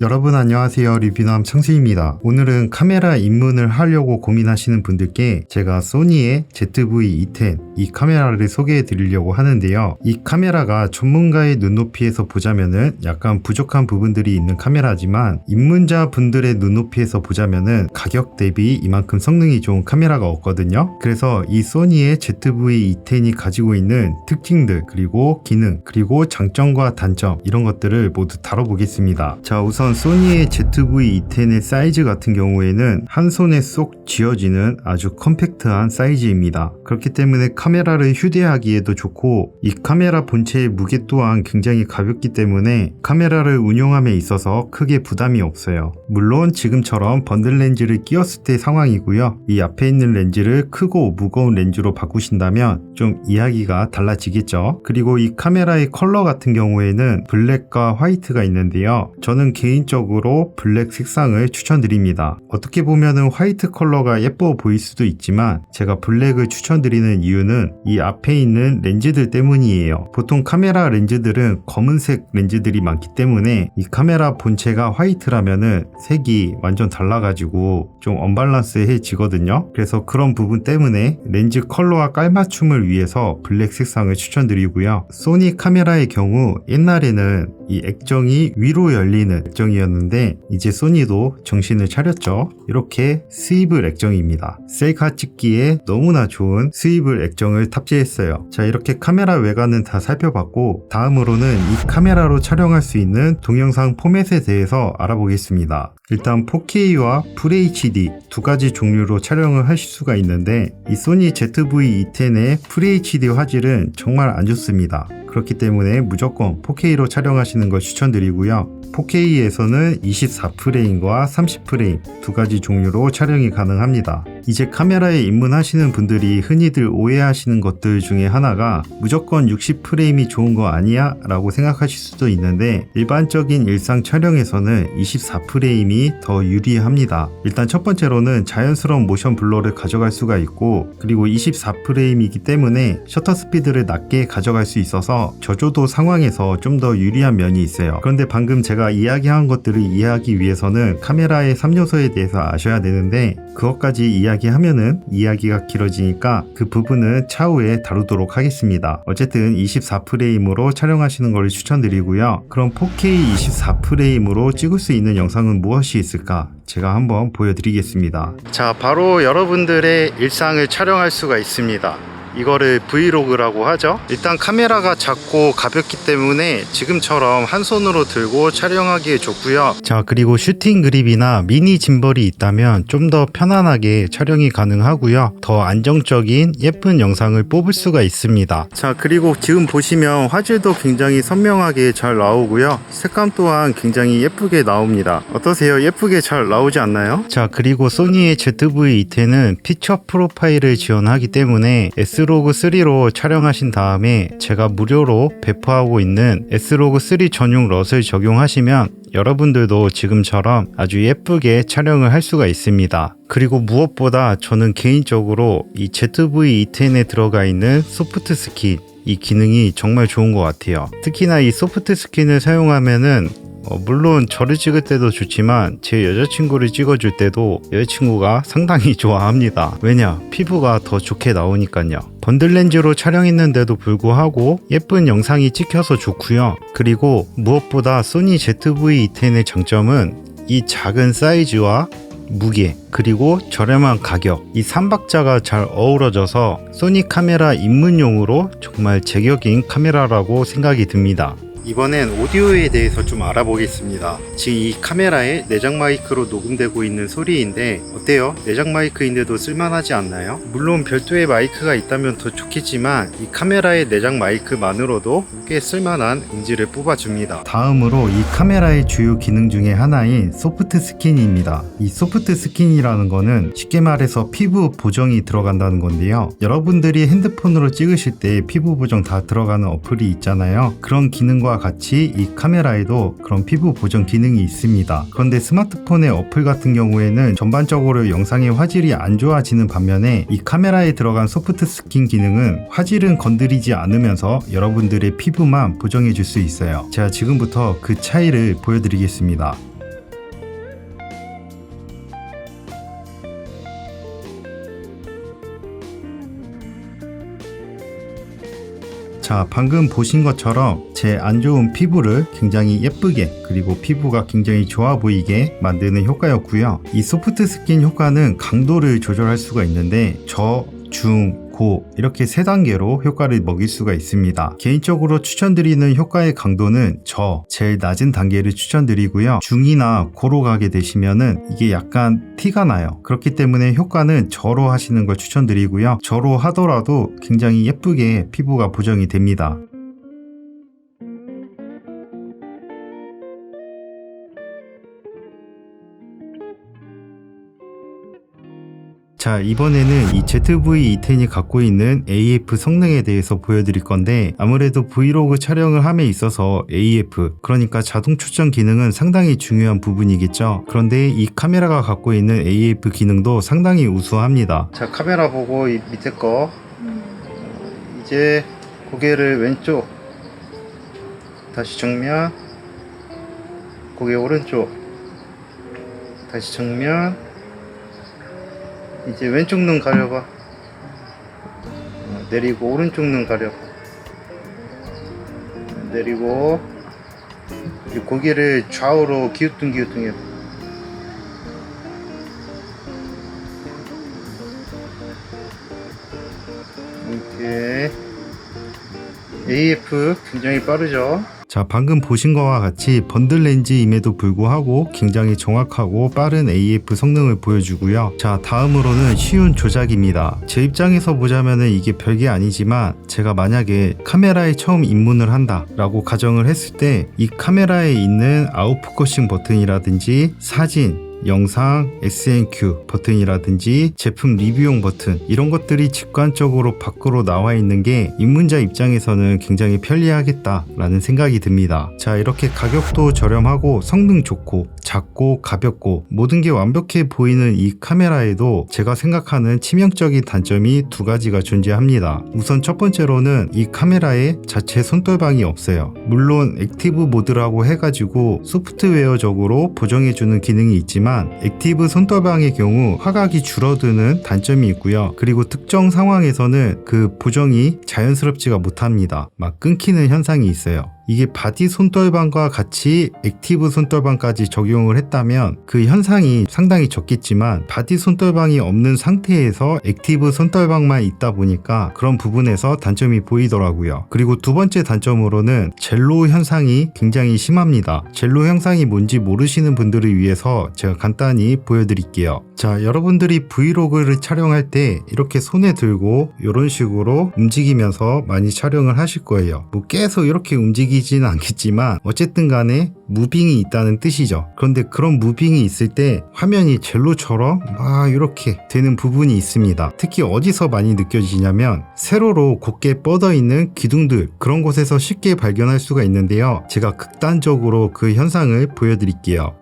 여러분 안녕하세요. 리뷰남 창수입니다. 오늘은 카메라 입문을 하려고 고민하시는 분들께 제가 소니의 ZV-E10 이 카메라를 소개해 드리려고 하는데요. 이 카메라가 전문가의 눈높이에서 보자면은 약간 부족한 부분들이 있는 카메라지만 입문자 분들의 눈높이에서 보자면은 가격 대비 이만큼 성능이 좋은 카메라가 없거든요. 그래서 이 소니의 ZV-E10이 가지고 있는 특징들 그리고 기능 그리고 장점과 단점 이런 것들을 모두 다뤄보겠습니다. 자 우선 소니의 ZV-E10의 사이즈 같은 경우에는 한 손에 쏙 쥐어지는 아주 컴팩트한 사이즈입니다. 그렇기 때문에 카메라를 휴대하기에도 좋고 이 카메라 본체의 무게 또한 굉장히 가볍기 때문에 카메라를 운용함에 있어서 크게 부담이 없어요. 물론 지금처럼 번들 렌즈를 끼웠을 때 상황이고요. 이 앞에 있는 렌즈를 크고 무거운 렌즈로 바꾸신다면 좀 이야기가 달라지겠죠. 그리고 이 카메라의 컬러 같은 경우에는 블랙과 화이트가 있는데요. 저는 개인 적으로 블랙 색상을 추천드립니다. 어떻게 보면은 화이트 컬러가 예뻐 보일 수도 있지만 제가 블랙을 추천드리는 이유는 이 앞에 있는 렌즈들 때문이에요. 보통 카메라 렌즈들은 검은색 렌즈들이 많기 때문에 이 카메라 본체가 화이트라면은 색이 완전 달라가지고 좀 언밸런스해지거든요. 그래서 그런 부분 때문에 렌즈 컬러와 깔맞춤을 위해서 블랙 색상을 추천드리고요. 소니 카메라의 경우 옛날에는 이 액정이 위로 열리는 액정 이었는데 이제 소니도 정신을 차렸죠. 이렇게 스위블 액정입니다. 셀카 찍기에 너무나 좋은 스위블 액정을 탑재했어요. 자 이렇게 카메라 외관은 다 살펴봤고 다음으로는 이 카메라로 촬영할 수 있는 동영상 포맷에 대해서 알아보겠습니다. 일단 4K와 FHD 두 가지 종류로 촬영을 하실 수가 있는데 이 소니 ZV-E10의 FHD 화질은 정말 안 좋습니다. 그렇기 때문에 무조건 4K로 촬영하시는 걸 추천드리고요. 4K에서는 24프레임과 30프레임 두 가지 종류로 촬영이 가능합니다. 이제 카메라에 입문하시는 분들이 흔히들 오해하시는 것들 중에 하나가 무조건 60프레임이 좋은 거 아니야? 라고 생각하실 수도 있는데 일반적인 일상 촬영에서는 24프레임이 더 유리합니다. 일단 첫 번째로는 자연스러운 모션 블러를 가져갈 수가 있고 그리고 24프레임이기 때문에 셔터 스피드를 낮게 가져갈 수 있어서 저조도 상황에서 좀 더 유리한 면이 있어요. 그런데 방금 제가 이야기한 것들을 이해하기 위해서는 카메라의 3요소에 대해서 아셔야 되는데 그것까지 이야기 하면은 이야기가 길어지니까 그 부분은 차후에 다루도록 하겠습니다. 어쨌든 24프레임으로 촬영하시는 것을 추천드리고요. 그럼 4K 24프레임으로 찍을 수 있는 영상은 무엇이 있을까? 제가 한번 보여드리겠습니다. 자, 바로 여러분들의 일상을 촬영할 수가 있습니다. 이거를 브이로그라고 하죠. 일단 카메라가 작고 가볍기 때문에 지금처럼 한 손으로 들고 촬영하기에 좋고요. 자, 그리고 슈팅 그립이나 미니 짐벌이 있다면 좀 더 편안하게 촬영이 가능하고요. 더 안정적인 예쁜 영상을 뽑을 수가 있습니다. 자, 그리고 지금 보시면 화질도 굉장히 선명하게 잘 나오고요. 색감 또한 굉장히 예쁘게 나옵니다. 어떠세요? 예쁘게 잘 나오지 않나요? 자, 그리고 소니의 ZV-E10은 피처 프로파일을 지원하기 때문에 S 로그 3로 촬영하신 다음에 제가 무료로 배포하고 있는 S로그 3 전용 럿을 적용하시면 여러분들도 지금처럼 아주 예쁘게 촬영을 할 수가 있습니다. 그리고 무엇보다 저는 개인적으로 이 ZV-E10에 들어가 있는 소프트 스킨 이 기능이 정말 좋은 것 같아요. 특히나 이 소프트 스킨을 사용하면은 어, 물론 저를 찍을 때도 좋지만 제 여자친구를 찍어줄 때도 여자친구가 상당히 좋아합니다. 왜냐? 피부가 더 좋게 나오니까요. 번들 렌즈로 촬영했는데도 불구하고 예쁜 영상이 찍혀서 좋고요. 그리고 무엇보다 소니 ZV-E10의 장점은 이 작은 사이즈와 무게 그리고 저렴한 가격 이 삼박자가 잘 어우러져서 소니 카메라 입문용으로 정말 제격인 카메라라고 생각이 듭니다. 이번엔 오디오에 대해서 좀 알아보겠습니다. 지금 이 카메라에 내장 마이크로 녹음되고 있는 소리인데 어때요? 내장 마이크인데도 쓸만하지 않나요? 물론 별도의 마이크가 있다면 더 좋겠지만 이 카메라의 내장 마이크만으로도 꽤 쓸만한 음질을 뽑아줍니다. 다음으로 이 카메라의 주요 기능 중에 하나인 소프트 스킨입니다. 이 소프트 스킨이라는 거는 쉽게 말해서 피부 보정이 들어간다는 건데요. 여러분들이 핸드폰으로 찍으실 때 피부 보정 다 들어가는 어플이 있잖아요. 그런 기능과 같이 이 카메라에도 그런 피부 보정 기능이 있습니다. 그런데 스마트폰의 어플 같은 경우에는 전반적으로 영상의 화질이 안 좋아지는 반면에 이 카메라에 들어간 소프트 스킨 기능은 화질은 건드리지 않으면서 여러분들의 피부만 보정해 줄 수 있어요. 제가 지금부터 그 차이를 보여드리겠습니다. 자, 방금 보신 것처럼 제 안 좋은 피부를 굉장히 예쁘게 그리고 피부가 굉장히 좋아 보이게 만드는 효과였고요. 이 소프트 스킨 효과는 강도를 조절할 수가 있는데 저, 중, 고 이렇게 세 단계로 효과를 먹일 수가 있습니다. 개인적으로 추천드리는 효과의 강도는 저, 제일 낮은 단계를 추천드리고요. 중이나 고로 가게 되시면은 이게 약간 티가 나요. 그렇기 때문에 효과는 저로 하시는 걸 추천드리고요. 저로 하더라도 굉장히 예쁘게 피부가 보정이 됩니다. 자 이번에는 이 ZV-E10이 갖고 있는 AF 성능에 대해서 보여드릴 건데 아무래도 브이로그 촬영을 함에 있어서 AF 그러니까 자동 초점 기능은 상당히 중요한 부분이겠죠. 그런데 이 카메라가 갖고 있는 AF 기능도 상당히 우수합니다. 자 카메라 보고 이 밑에 거. 이제 고개를 왼쪽 다시 정면 고개 오른쪽 다시 정면 이제 왼쪽 눈 가려봐. 어, 내리고 오른쪽 눈 가려. 내리고. 이 고개를 좌우로 기우뚱 기우뚱 해. 이렇게 AF 굉장히 빠르죠 자 방금 보신 것과 같이 번들 렌즈임에도 불구하고 굉장히 정확하고 빠른 AF 성능을 보여주고요. 자 다음으로는 쉬운 조작입니다. 제 입장에서 보자면은 이게 별게 아니지만 제가 만약에 카메라에 처음 입문을 한다 라고 가정을 했을 때 이 카메라에 있는 아웃포커싱 버튼이라든지 사진 영상, SNQ 버튼이라든지 제품 리뷰용 버튼 이런 것들이 직관적으로 밖으로 나와 있는 게 입문자 입장에서는 굉장히 편리하겠다라는 생각이 듭니다. 자 이렇게 가격도 저렴하고 성능 좋고 작고 가볍고 모든 게 완벽해 보이는 이 카메라에도 제가 생각하는 치명적인 단점이 두 가지가 존재합니다. 우선 첫 번째로는 이 카메라에 자체 손떨방이 없어요. 물론 액티브 모드라고 해가지고 소프트웨어적으로 보정해주는 기능이 있지만 액티브 손떨방의 경우 화각이 줄어드는 단점이 있고요. 그리고 특정 상황에서는 그 보정이 자연스럽지가 못합니다. 막 끊기는 현상이 있어요. 이게 바디 손떨방과 같이 액티브 손떨방까지 적용을 했다면 그 현상이 상당히 적겠지만 바디 손떨방이 없는 상태에서 액티브 손떨방만 있다 보니까 그런 부분에서 단점이 보이더라고요. 그리고 두 번째 단점으로는 젤로 현상이 굉장히 심합니다. 젤로 현상이 뭔지 모르시는 분들을 위해서 제가 간단히 보여드릴게요. 자, 여러분들이 브이로그를 촬영할 때 이렇게 손에 들고 이런 식으로 움직이면서 많이 촬영을 하실 거예요. 뭐 계속 이렇게 움직이 움직이지는 않겠지만 어쨌든 간에 무빙이 있다는 뜻이죠. 그런데 그런 무빙이 있을 때 화면이 젤로처럼 막 이렇게 되는 부분이 있습니다. 특히 어디서 많이 느껴지냐면 세로로 곧게 뻗어 있는 기둥들 그런 곳에서 쉽게 발견할 수가 있는데요. 제가 극단적으로 그 현상을 보여드릴게요.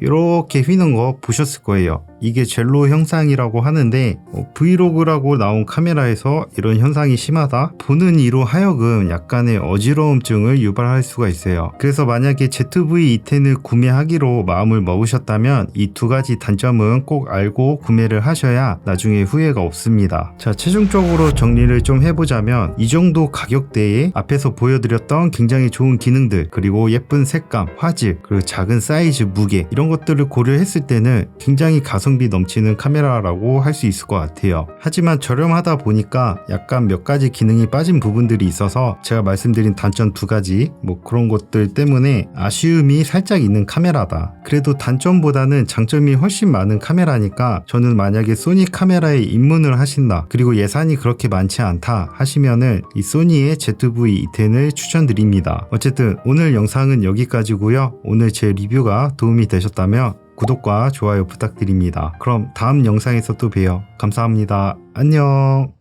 이렇게 휘는 거 보셨을 거예요. 이게 젤로 형상이라고 하는데 어, 브이로그라고 나온 카메라에서 이런 현상이 심하다 보는 이로 하여금 약간의 어지러움증을 유발할 수가 있어요. 그래서 만약에 ZV-E10을 구매하기로 마음을 먹으셨다면 이 두 가지 단점은 꼭 알고 구매를 하셔야 나중에 후회가 없습니다. 자 최종적으로 정리를 좀 해보자면 이 정도 가격대에 앞에서 보여드렸던 굉장히 좋은 기능들 그리고 예쁜 색감, 화질, 그리고 작은 사이즈, 무게 이런 것들을 고려했을 때는 굉장히 가성 비 넘치는 카메라라고 할 수 있을 것 같아요. 하지만 저렴하다 보니까 약간 몇 가지 기능이 빠진 부분들이 있어서 제가 말씀드린 단점 두 가지 뭐 그런 것들 때문에 아쉬움이 살짝 있는 카메라다. 그래도 단점보다는 장점이 훨씬 많은 카메라니까 저는 만약에 소니 카메라에 입문을 하신다. 그리고 예산이 그렇게 많지 않다 하시면은 이 소니의 ZV-E10을 추천드립니다. 어쨌든 오늘 영상은 여기까지고요. 오늘 제 리뷰가 도움이 되셨다면 구독과 좋아요 부탁드립니다. 그럼 다음 영상에서 또 봬요. 감사합니다. 안녕!